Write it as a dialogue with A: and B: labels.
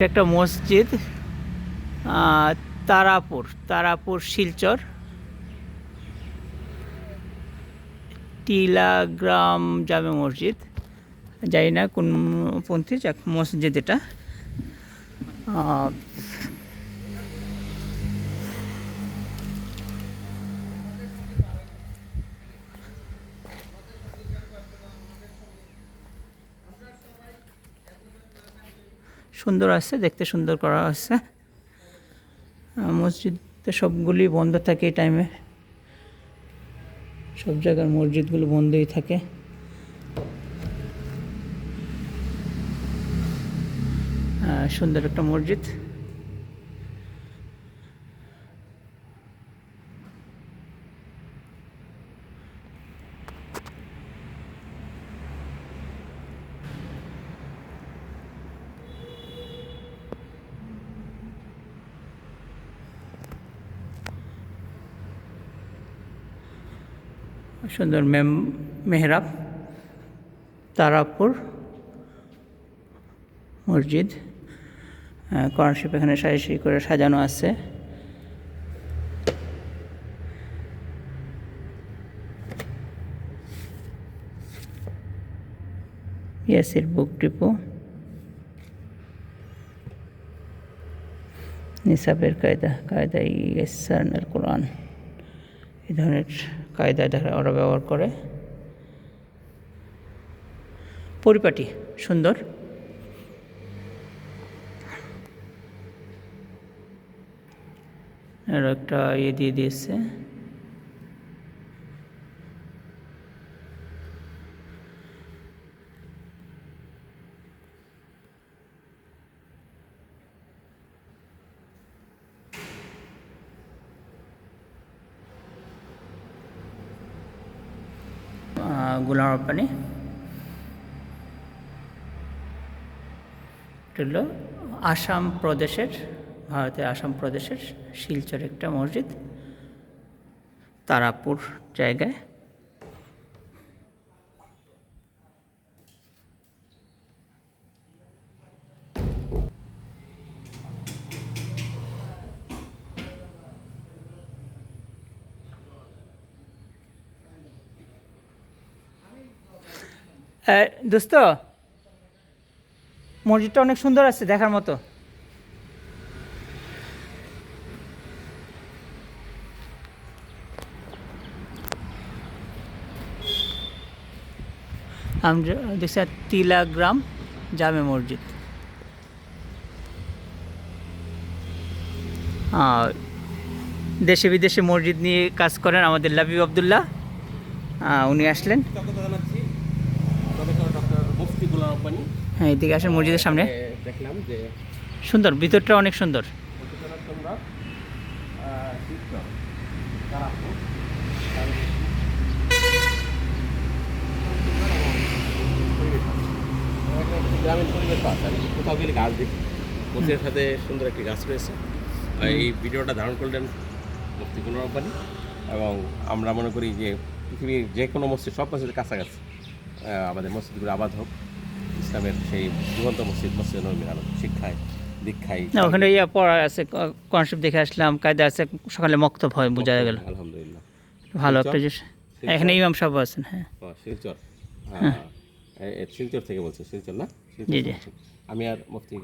A: একটা মসজিদ তারাপুর তারাপুর, শিলচর। টিলা গ্রাম জামে মসজিদ। জানি না কোন পন্থী, যাক মসজিদ এটা। সুন্দর আছে, দেখতে সুন্দর করা আছে। মসজিদ তো সবগুলি বন্ধ থাকে এই টাইমে সব জায়গার মসজিদগুলো বন্ধই থাকে। সুন্দর একটা মসজিদ। সুন্দর মেম, মেহরাব, তারাপুর মসজিদ। কর্নারশিপ এখানে সারি করে সাজানো আছে। ইয়াসির বুক ডিপো নিসাবের কায়দা কায়দা, ইয়েসার কোরআন এই ধরনের কায়দা দেখা ওরা ব্যবহার করে। পরিপাটি সুন্দর। একটা ইয়ে দিয়ে দিয়েছে। গোলাম রব্বানি হলো আসাম প্রদেশের ভারতের আসাম প্রদেশের শিলচর একটা মসজিদ তারাপুর জায়গায়। দোস্ত, মসজিদটা অনেক সুন্দর আছে, দেখার মতো। আমরা দেখছি তিলাগ্রাম জামে মসজিদ। দেশে বিদেশে মসজিদ নিয়ে কাজ করেন আমাদের লাবিব আবদুল্লাহ। উনি আসলেন। হ্যাঁ এদিকে আসেন মসজিদের সামনে।
B: দেখলাম যে
A: সুন্দর ভিতরটা অনেক সুন্দর।
B: গ্রামীণ পরিবেশ কোথাও গেলে গাছ দেখি। মসজিদের সাথে সুন্দর একটি গাছ রয়েছে। এই ভিডিওটা ধারণ করলেন মুফতি গুলাম রব্বানি এবং আমরা মনে করি যে পৃথিবীর যে কোনো মসজিদ সব মসজিদের কাছাকাছি আমাদের মসজিদগুলো আবাদ হোক। ইসলামের সেই জীবন্ত মসজিদ মসজিদ নবীর আলম শিক্ষায় দীক্ষায়।
A: না ওখানে ইয়া পড়া আছে কনসেপ্ট দেখে আসলাম কায়দা আছে সকালে মক্তব হয় বোঝা গেল।
B: আলহামদুলিল্লাহ।
A: ভালো একটা এখানে ইমাম সাহেব আছেন হ্যাঁ।
B: শিলচর? হ্যাঁ। এ শিলচর থেকে বলছি শিলচর না?
A: জি, জি।
B: আমি আর মুফতি